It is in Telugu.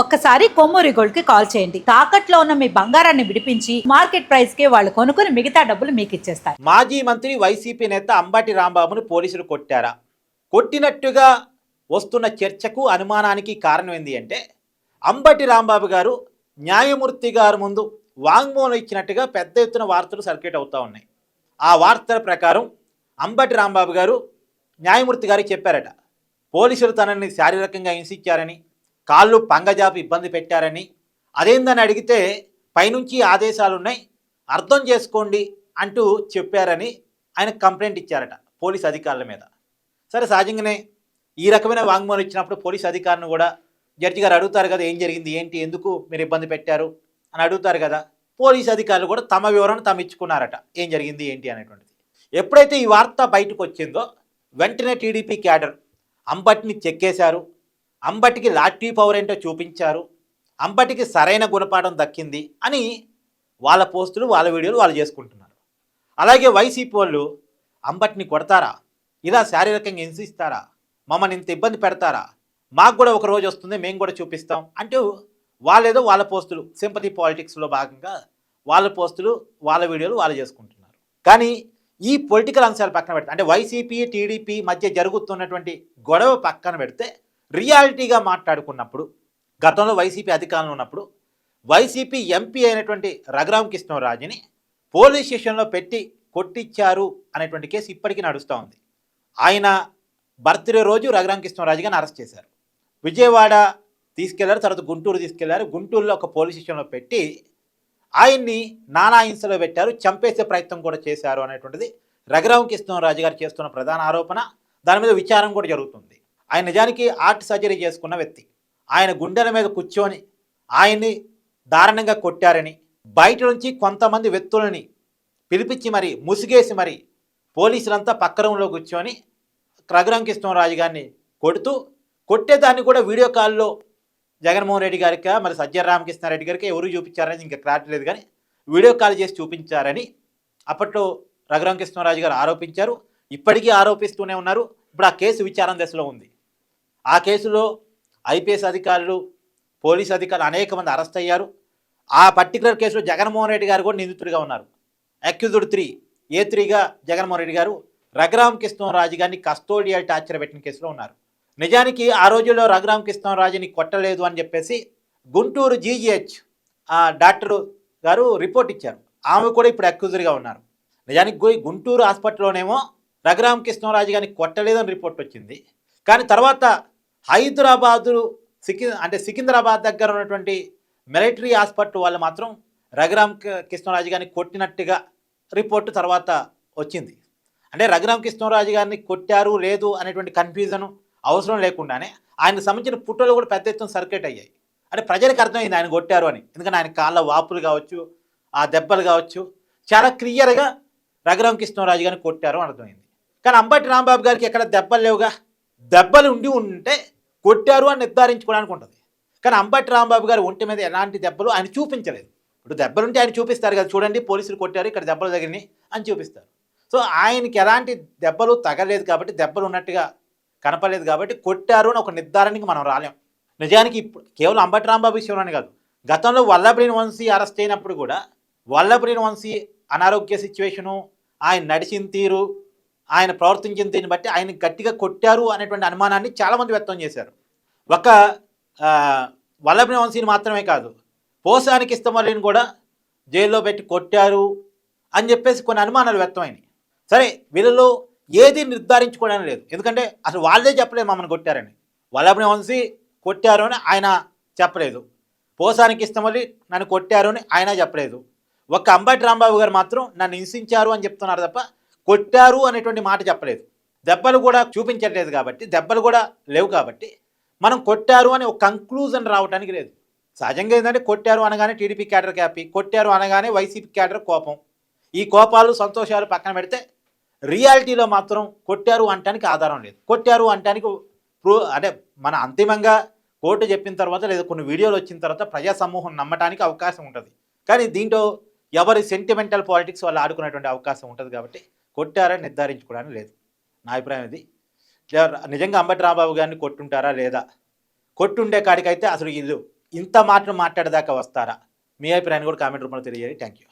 ఒక్కసారి కొమ్మూరి గోల్డ్కి కాల్ చేయండి. తాకట్లో ఉన్న మీ బంగారాన్ని విడిపించి మార్కెట్ ప్రైస్కి వాళ్ళు కొనుక్కుని మిగతా డబ్బులు మీకు ఇచ్చేస్తారు మాజీ మంత్రి వైసీపీ నేత అంబటి రాంబాబును పోలీసులు కొట్టారా? కొట్టినట్టుగా వస్తున్న చర్చకు అనుమానానికి కారణం ఏంది అంటే అంబటి రాంబాబు గారు న్యాయమూర్తి గారు ముందు వాంగ్మూలం ఇచ్చినట్టుగా పెద్ద ఎత్తున వార్తలు సర్క్యూట్ అవుతూ ఉన్నాయి. ఆ వార్తల ప్రకారం అంబటి రాంబాబు గారు న్యాయమూర్తి గారికి చెప్పారట పోలీసులు తనని శారీరకంగా హింసించారని కాళ్ళు పంగజాపు ఇబ్బంది పెట్టారని. అదేందని అడిగితే పైనుంచి ఆదేశాలున్నాయి అర్థం చేసుకోండి అంటూ చెప్పారని ఆయన కంప్లైంట్ ఇచ్చారట పోలీస్ అధికారుల మీద. సరే సహజంగానే ఈ రకమైన వాంగ్మూలం ఇచ్చినప్పుడు పోలీస్ అధికారులను కూడా జడ్జి గారు అడుగుతారు కదా ఏం జరిగింది ఏంటి ఎందుకు మీరు ఇబ్బంది పెట్టారు? అని అడుగుతారు కదా పోలీస్ అధికారులు కూడా తమ వివరణ తాము ఇచ్చుకున్నారట ఏం జరిగింది ఏంటి? అనేటువంటిది. ఎప్పుడైతే ఈ వార్త బయటకు వచ్చిందో వెంటనే టీడీపీ క్యాడర్ అంబట్ని చెక్కేశారు. అంబటికి లాఠీ పవర్ ఏంటో చూపించారు. అంబటికి సరైన గుణపాఠం దక్కింది అని వాళ్ళ పోస్టులు వాళ్ళ వీడియోలు వాళ్ళు చేసుకుంటున్నారు. అలాగే వైసీపీ వాళ్ళు అంబటిని కొడతారా? ఇలా శారీరకంగా హింసిస్తారా? మమ్మల్ని ఇంత ఇబ్బంది పెడతారా? మాకు కూడా ఒక రోజు వస్తుంది మేము కూడా చూపిస్తాం అంటూ వాళ్ళేదో వాళ్ళ పోస్టులు సింపతి పాలిటిక్స్లో భాగంగా వాళ్ళ పోస్టులు వాళ్ళ వీడియోలు వాళ్ళు చేసుకుంటున్నారు. కానీ ఈ పొలిటికల్ అంశాలు పక్కన పెడితే అంటే వైసీపీ టీడీపీ మధ్య జరుగుతున్నటువంటి గొడవ పక్కన పెడితే రియాలిటీగా మాట్లాడుకున్నప్పుడు గతంలో వైసీపీ అధికారంలో ఉన్నప్పుడు వైసీపీ ఎంపీ అయినటువంటి రఘురామ కృష్ణరాజుని పోలీస్ స్టేషన్లో పెట్టి కొట్టించారు అనేటువంటి కేసు ఇప్పటికీ నడుస్తూ ఉంది. ఆయన బర్త్డే రోజు రఘురామ కృష్ణరాజు గారిని అరెస్ట్ చేశారు. విజయవాడ తీసుకెళ్ళారు తర్వాత గుంటూరు తీసుకెళ్ళారు. గుంటూరులో ఒక పోలీస్ స్టేషన్లో పెట్టి ఆయన్ని నానా హింసలో పెట్టారు చంపేసే ప్రయత్నం కూడా చేశారు అనేటువంటిది రఘురామ కృష్ణరాజు గారు చేస్తున్న ప్రధాన ఆరోపణ. దాని మీద విచారం కూడా జరుగుతుంది. ఆయన నిజానికి ఆర్ట్ సర్జరీ చేసుకున్న వ్యక్తి. ఆయన గుండెల మీద కూర్చొని ఆయన్ని దారుణంగా కొట్టారని బయట నుంచి కొంతమంది వ్యక్తులని పిలిపించి మరి ముసిగేసి మరి పోలీసులంతా పక్క రూమ్లో కూర్చొని రఘురామ కృష్ణరాజు గారిని కొడుతూ కొట్టేదాన్ని కూడా వీడియో కాల్లో జగన్మోహన్ రెడ్డి గారికి మరి సజ్జన రామకృష్ణారెడ్డి గారికి ఎవరు చూపించారని ఇంకా క్లారిటీ లేదు కానీ వీడియో కాల్ చేసి చూపించారని అప్పట్లో రఘురామ కృష్ణరాజు గారు ఆరోపించారు. ఇప్పటికీ ఆరోపిస్తూనే ఉన్నారు. ఇప్పుడు ఆ కేసు విచారణ దశలో ఉంది. ఆ కేసులో ఐపీఎస్ అధికారులు పోలీస్ అధికారులు అనేక మంది అరెస్ట్ అయ్యారు. ఆ పర్టికులర్ కేసులో జగన్మోహన్ రెడ్డి గారు కూడా నిందితుడిగా ఉన్నారు. అక్యూజుడ్ త్రీ ఏ త్రీగా జగన్మోహన్ రెడ్డి గారు రఘురామ కృష్ణరాజు గారిని కస్టోడియల్ టార్చర్ పెట్టిన కేసులో ఉన్నారు. నిజానికి ఆ రోజుల్లో రఘురామ కృష్ణరాజుని కొట్టలేదు అని చెప్పేసి గుంటూరు జీజీహెచ్ డాక్టర్ గారు రిపోర్ట్ ఇచ్చారు. ఆమె కూడా ఇప్పుడు అక్యూజర్గా ఉన్నారు. నిజానికి గుంటూరు హాస్పిటల్లోనేమో రఘురామ కృష్ణరాజు గారిని కొట్టలేదని రిపోర్ట్ వచ్చింది. కానీ తర్వాత హైదరాబాదు సికి అంటే సికింద్రాబాద్ దగ్గర ఉన్నటువంటి మిలిటరీ హాస్పిటల్ వాళ్ళు మాత్రం రఘురామ్ కృష్ణరాజు గారిని కొట్టినట్టుగా రిపోర్టు తర్వాత వచ్చింది. అంటే రఘురామ్ కృష్ణరాజు గారిని కొట్టారు లేదు అనేటువంటి కన్ఫ్యూజన్ అవసరం లేకుండానే ఆయనకు సంబంధించిన పుట్టలు కూడా పెద్ద ఎత్తున సర్క్యూట్ అయ్యాయి. అంటే ప్రజలకు అర్థమైంది ఆయన కొట్టారు అని. ఎందుకంటే ఆయన కాళ్ళ వాపులు కావచ్చు ఆ దెబ్బలు కావచ్చు చాలా క్లియర్గా రఘురామ కృష్ణరాజు గారిని కొట్టారు అని అర్థమైంది. కానీ అంబటి రాంబాబు గారికి ఎక్కడ దెబ్బలు లేవుగా? దెబ్బలు ఉండి ఉంటే కొట్టారు అని నిర్ధారించుకోవడానికి ఉంటుంది. కానీ అంబటి రాంబాబు గారు ఒంటి మీద ఎలాంటి దెబ్బలు ఆయన చూపించలేదు. ఇప్పుడు దెబ్బలు ఉంటే ఆయన చూపిస్తారు కదా చూడండి పోలీసులు కొట్టారు ఇక్కడ దెబ్బలు తగిలినాయి అని చూపిస్తారు. సో ఆయనకి ఎలాంటి దెబ్బలు తగలేదు కాబట్టి దెబ్బలు ఉన్నట్టుగా కనపడలేదు కాబట్టి కొట్టారు అని ఒక నిర్ధారణకి మనం రాలేం. నిజానికి ఇప్పుడు కేవలం అంబటి రాంబాబు విషయంలోనే కాదు. గతంలో వల్లభనేని వంశీ అరెస్ట్ అయినప్పుడు కూడా వల్లభనేని వంశీ అనారోగ్య సిచ్యువేషను ఆయన నడిచిన తీరు ఆయన ప్రవర్తించిన దీన్ని బట్టి ఆయన గట్టిగా కొట్టారు అనేటువంటి అనుమానాన్ని చాలామంది వ్యక్తం చేశారు. ఒక ఆ, వంశీని మాత్రమే కాదు పోసానికి ఇస్తమరిని కూడా జైల్లో పెట్టి కొట్టారు అని చెప్పేసి కొన్ని అనుమానాలు వ్యక్తమైనవి సరే వీళ్ళలో ఏది నిర్ధారించుకోవడానికి లేదు. ఎందుకంటే అసలు వాళ్ళే చెప్పలేదు మమ్మల్ని కొట్టారని. వల్లభని వంశీ కొట్టారు అని ఆయన చెప్పలేదు. పోసానికి ఇస్తమరి నన్ను కొట్టారు అని ఆయన చెప్పలేదు. ఒక్క అంబటి రాంబాబు గారు మాత్రం నన్ను హింసించారు అని చెప్తున్నారు తప్ప కొట్టారు అనేటువంటి మాట చెప్పలేదు. దెబ్బలు కూడా చూపించట్లేదు కాబట్టి దెబ్బలు కూడా లేవు కాబట్టి మనం కొట్టారు అని ఒక కంక్లూజన్ రావడానికి లేదు. సహజంగా ఏంటంటే కొట్టారు అనగానే టీడీపీ క్యాడర్ హ్యాపీ కొట్టారు అనగానే వైసీపీ క్యాడర్ కోపం. ఈ కోపాలు సంతోషాలు పక్కన పెడితే రియాలిటీలో మాత్రం కొట్టారు అనటానికి ఆధారం లేదు. కొట్టారు అంటానికి ప్రూ అంటే మన అంతిమంగా కోర్టు చెప్పిన తర్వాత లేదా కొన్ని వీడియోలు వచ్చిన తర్వాత ప్రజా సమూహం నమ్మటానికి అవకాశం ఉంటుంది. కానీ దీంట్లో ఎవరి సెంటిమెంటల్ పాలిటిక్స్ వాళ్ళు ఆడుకునేటువంటి అవకాశం ఉంటుంది కాబట్టి కొట్టారని నిర్ధారించుకోవడానికి లేదు. నా అభిప్రాయం ఇది. నిజంగా అంబటి రాంబాబు గారిని కొట్టుంటారా లేదా? కొట్టుండే కాడికైతే అసలు ఇది ఇంత మాటలు మాట్లాడేదాకా వస్తారా? మీ అభిప్రాయాన్ని కూడా కామెంట్ రూపంలో తెలియజేయండి. Thank you